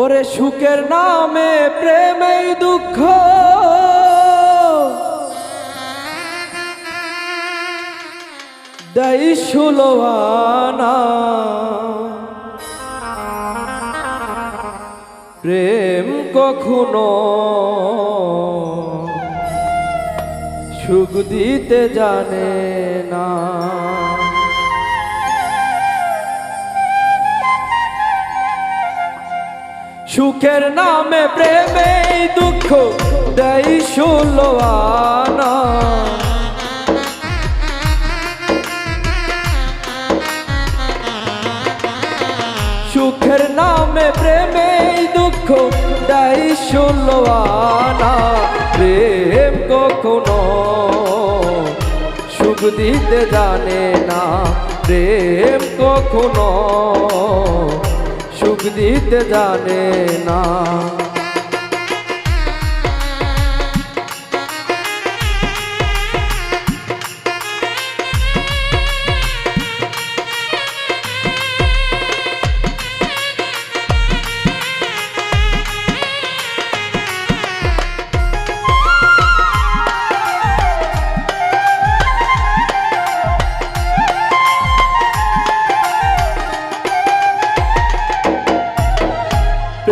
ওরে সুখের নামে প্রেমেই দুঃখ। দেই সুলোয়ানা প্রেম কখনো সুখ দিতে জানে। সুখের নামে প্রেমে দুঃখ দেই সুলোয়ানা সুখের নামে প্রেমে দুঃখ দেই সুলোয়ানা প্রেম কখনো সুখ দিতে জানে না। প্রেম কখনো সুখ দিতে জানে না।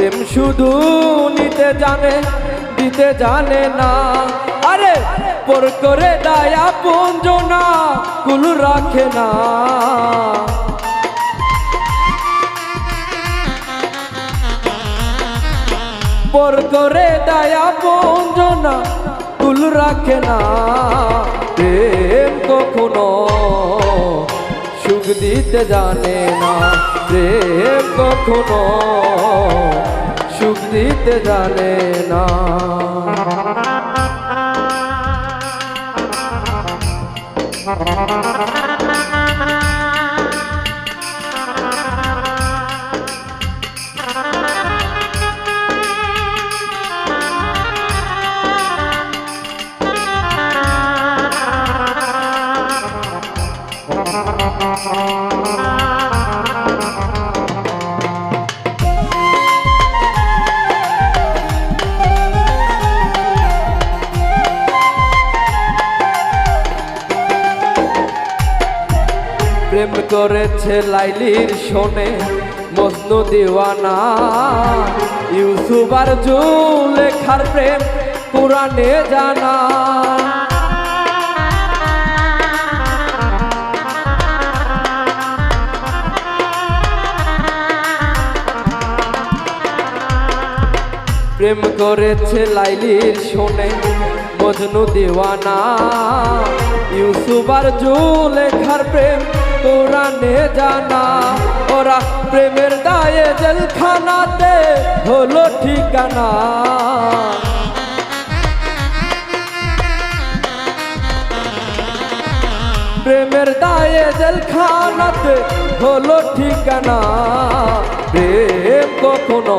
প্রেম শুধু নিতে জানে, দিতে জানে না। আরে, পর করে দায়া পঞ্জনা, কুল রাখে না। পর করে দায়া পঞ্জনা, কুল রাখে না। প্রেম কখনো সুখ দিতে জানে না প্রেম কখনো সুখ দিতে জানে না। প্রেম করেছে লাইলির শোনে মজনু দিওয়ানা। ইউসুফ আর লেখার প্রেম পুরাণে জানা। প্রেম করেছে লাইলির শোনে, মজনু দিওয়ানা। ইউসুফ আর লেখার প্রেম কোরআনে জানা। ওরা প্রেমের দায়ে জেলখানাতে হলো ঠিকানা। প্রেমের দায়ে জেলখানাতে হলো ঠিকানা। প্রেম কখনো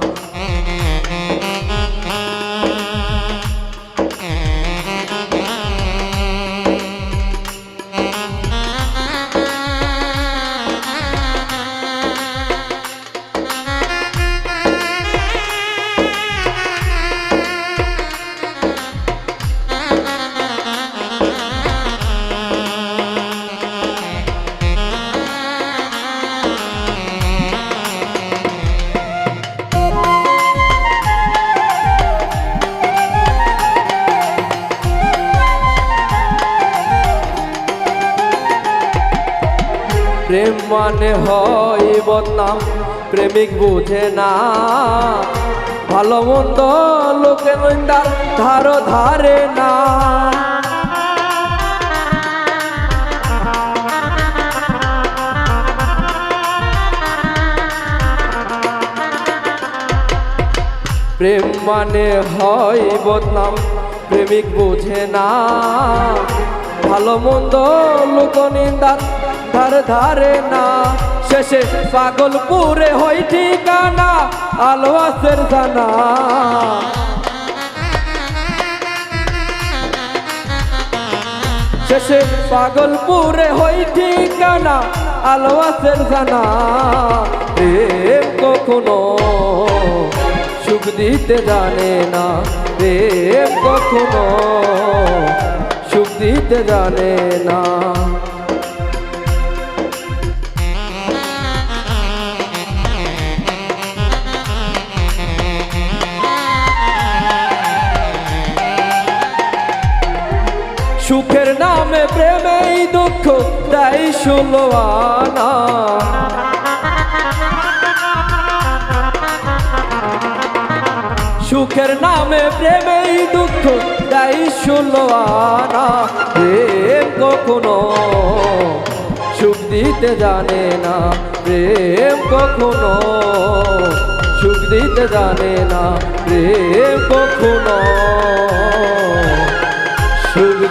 প্রেম মানে হয় বদনাম। প্রেমিক বুঝে না। ভালো মন্দ লোকে নন্দার ধারো ধারে না। প্রেম মানে হয় বদনাম। প্রেমিক বোঝে না। ভালো মন্দ লোক নিন্দার ধার ধারে না। শেষে পাগলপুরে হই ঠিকানা আলোয়াসের জানা। শেষে পাগলপুরে হই ঠিকানা আলোয়াসের জানা। প্রেম কখনো সুখ দিতে জানে না। প্রেম কখনো সুখ দিতে জানে না। সুখের নামে, প্রেমেই দুঃখ, তাই ষোলো আনা। সুখের নামে, প্রেমেই দুঃখ, তাই ষোলো আনা। প্রেম কখনো সুখ দিতে জানে না, প্রেম কখনো সুখ দিতে জানে না, প্রেম কখনো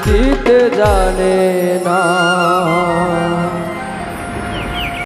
जीत जाने ना।